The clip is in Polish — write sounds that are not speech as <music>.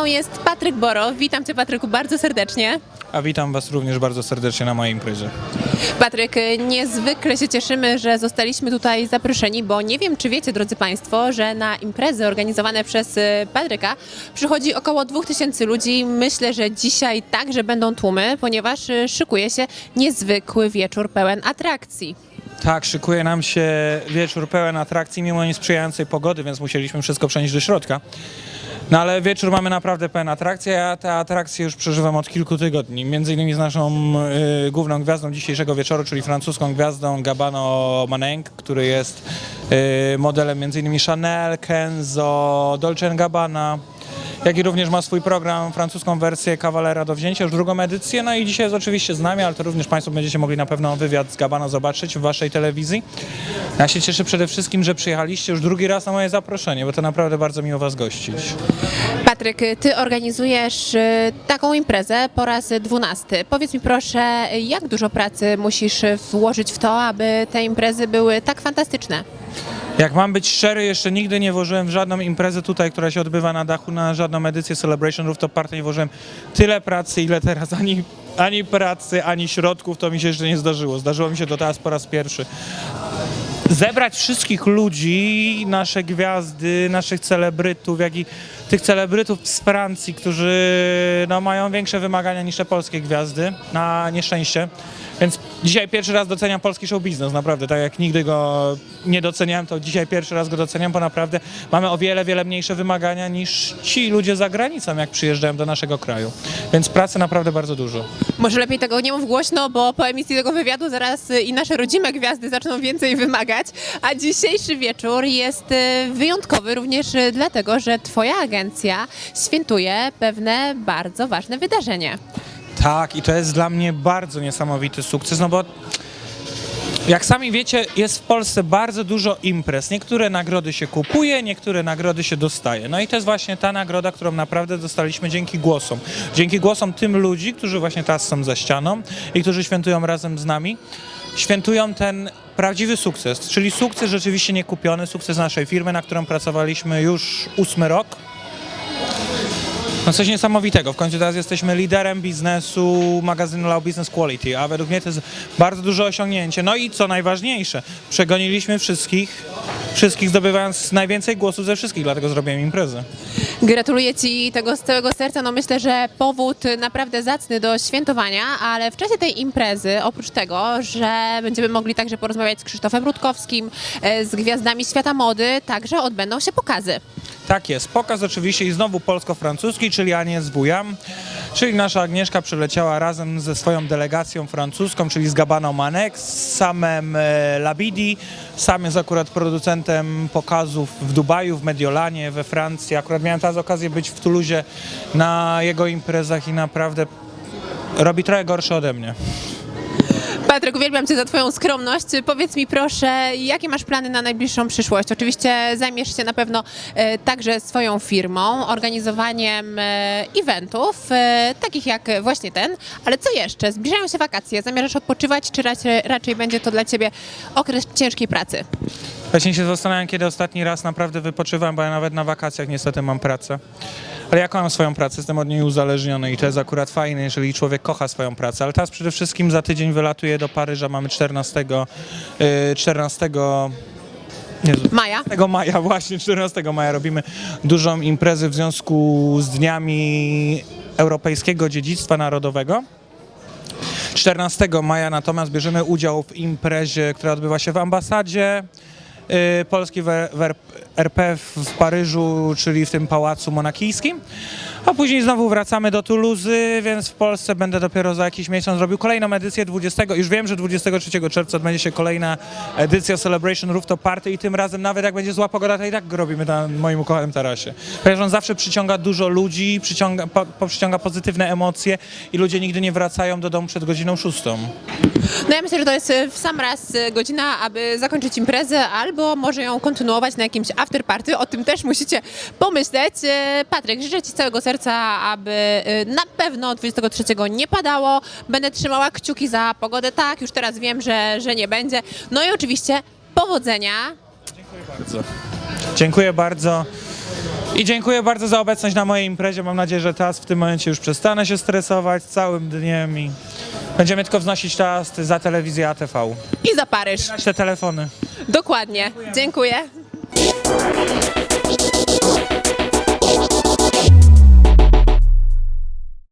mną jest Patryk Boro. Witam Cię Patryku bardzo serdecznie. A witam Was również bardzo serdecznie na mojej imprezie. Patryk, niezwykle się cieszymy, że zostaliśmy tutaj zaproszeni, bo nie wiem, czy wiecie, drodzy Państwo, że na imprezy organizowane przez e, Patryka przychodzi około 2000 ludzi. Myślę, że dzisiaj także będą tłumy, ponieważ e, szykuje się niezwykły wieczór pełen atrakcji. Tak, szykuje nam się wieczór pełen atrakcji mimo niesprzyjającej pogody, więc musieliśmy wszystko przenieść do środka. No ale wieczór mamy naprawdę pełen atrakcji, a ja te atrakcje już przeżywam od kilku tygodni. Między innymi z naszą y, główną gwiazdą dzisiejszego wieczoru, czyli francuską gwiazdą Gabano Maneng, który jest y, modelem między innymi Chanel, Kenzo, Dolce Gabbana. Jak i również ma swój program, francuską wersję Kawalera do wzięcia, już drugą edycję. No i dzisiaj jest oczywiście z nami, ale to również Państwo będziecie mogli na pewno wywiad z Gabano zobaczyć w Waszej telewizji. Ja się cieszę przede wszystkim, że przyjechaliście już drugi raz na moje zaproszenie, bo to naprawdę bardzo miło Was gościć. Patryk, Ty organizujesz e, taką imprezę po raz dwunasty. Powiedz mi proszę, jak dużo pracy musisz włożyć w to, aby te imprezy były tak fantastyczne? Jak mam być szczery, jeszcze nigdy nie włożyłem w żadną imprezę tutaj, która się odbywa na dachu, na żadną edycję Celebration Rooftop Party nie włożyłem tyle pracy, ile teraz ani, ani pracy, ani środków, to mi się jeszcze nie zdarzyło. Zdarzyło mi się to teraz po raz pierwszy. Zebrać wszystkich ludzi, nasze gwiazdy, naszych celebrytów, jak i tych celebrytów z Francji, którzy no, mają większe wymagania niż te polskie gwiazdy, na nieszczęście. Więc dzisiaj pierwszy raz doceniam polski show biznes, naprawdę. Tak jak nigdy go nie doceniałem, to dzisiaj pierwszy raz go doceniam, bo naprawdę mamy o wiele, wiele mniejsze wymagania niż ci ludzie za granicą, jak przyjeżdżają do naszego kraju. Więc pracy naprawdę bardzo dużo. Może lepiej tego nie mów głośno, bo po emisji tego wywiadu zaraz y, i nasze rodzime gwiazdy zaczną więcej wymagać. A dzisiejszy wieczór jest y, wyjątkowy również y, dlatego, że Twoja agencja świętuje pewne bardzo ważne wydarzenie. Tak, i to jest dla mnie bardzo niesamowity sukces, no bo jak sami wiecie, jest w Polsce bardzo dużo imprez. Niektóre nagrody się kupuje, niektóre nagrody się dostaje. No i to jest właśnie ta nagroda, którą naprawdę dostaliśmy dzięki głosom. Dzięki głosom tym ludzi, którzy właśnie teraz są za ścianą i którzy świętują razem z nami. Świętują ten prawdziwy sukces, czyli sukces rzeczywiście niekupiony, sukces naszej firmy, na którą pracowaliśmy już ósmy rok. No coś niesamowitego. W końcu teraz jesteśmy liderem biznesu magazynu Low Business Quality, a według mnie to jest bardzo duże osiągnięcie. No i co najważniejsze, przegoniliśmy wszystkich, wszystkich zdobywając najwięcej głosów ze wszystkich, dlatego zrobiłem imprezę. Gratuluję Ci tego z całego serca. No myślę, że powód naprawdę zacny do świętowania, ale w czasie tej imprezy, oprócz tego, że będziemy mogli także porozmawiać z Krzysztofem Rutkowskim, e, z gwiazdami świata mody, także odbędą się pokazy. Tak jest. Pokaz oczywiście i znowu polsko-francuski, czyli Anies Wujam, czyli nasza Agnieszka przyleciała razem ze swoją delegacją francuską, czyli z Gabaną Manek, z samym e, Labidi. Sam jest akurat producentem pokazów w Dubaju, w Mediolanie, we Francji. Akurat miałem teraz okazję być w Toulouse na jego imprezach i naprawdę robi trochę gorsze ode mnie. Patryk, uwielbiam Cię za Twoją skromność. Powiedz mi proszę, jakie masz plany na najbliższą przyszłość? Oczywiście zajmiesz się na pewno e, także swoją firmą, organizowaniem e, eventów, e, takich jak właśnie ten, ale co jeszcze? Zbliżają się wakacje, zamierzasz odpoczywać, czy raczej, raczej będzie to dla Ciebie okres ciężkiej pracy? Właśnie się zastanawiam, kiedy ostatni raz naprawdę wypoczywam, bo ja nawet na wakacjach niestety mam pracę. Ale ja kocham swoją pracę, jestem od niej uzależniony i to jest akurat fajne, jeżeli człowiek kocha swoją pracę. Ale teraz przede wszystkim za tydzień wylatuję do Paryża, mamy 14, yy, 14 Jezu, Maja? 14 maja, <laughs> właśnie 14 maja robimy dużą imprezę w związku z dniami Europejskiego Dziedzictwa Narodowego. 14 maja natomiast bierzemy udział w imprezie, która odbywa się w ambasadzie y, Polski w, RP w Paryżu, czyli w tym pałacu monakijskim. A później znowu wracamy do Tuluzy, więc w Polsce będę dopiero za jakiś miesiąc robił kolejną edycję 20. Już wiem, że 23 czerwca odbędzie się kolejna edycja Celebration Rooftop Party i tym razem nawet jak będzie zła pogoda, to i tak robimy na moim ukochanym tarasie. Ponieważ on zawsze przyciąga dużo ludzi, przyciąga, po, po, przyciąga pozytywne emocje i ludzie nigdy nie wracają do domu przed godziną szóstą. No ja myślę, że to jest e, w sam raz e, godzina, aby zakończyć imprezę, albo może ją kontynuować na jakimś afterparty. O tym też musicie pomyśleć. E, Patryk, życzę Ci całego serca, aby e, na pewno 23 nie padało. Będę trzymała kciuki za pogodę. Tak, już teraz wiem, że, że nie będzie. No i oczywiście powodzenia. Bardzo. Dziękuję bardzo. I dziękuję bardzo za obecność na mojej imprezie. Mam nadzieję, że teraz w tym momencie już przestanę się stresować całym dniem i będziemy tylko wznosić toasty za telewizję ATV. I za Paryż. Te telefony. Dokładnie. Dziękuję.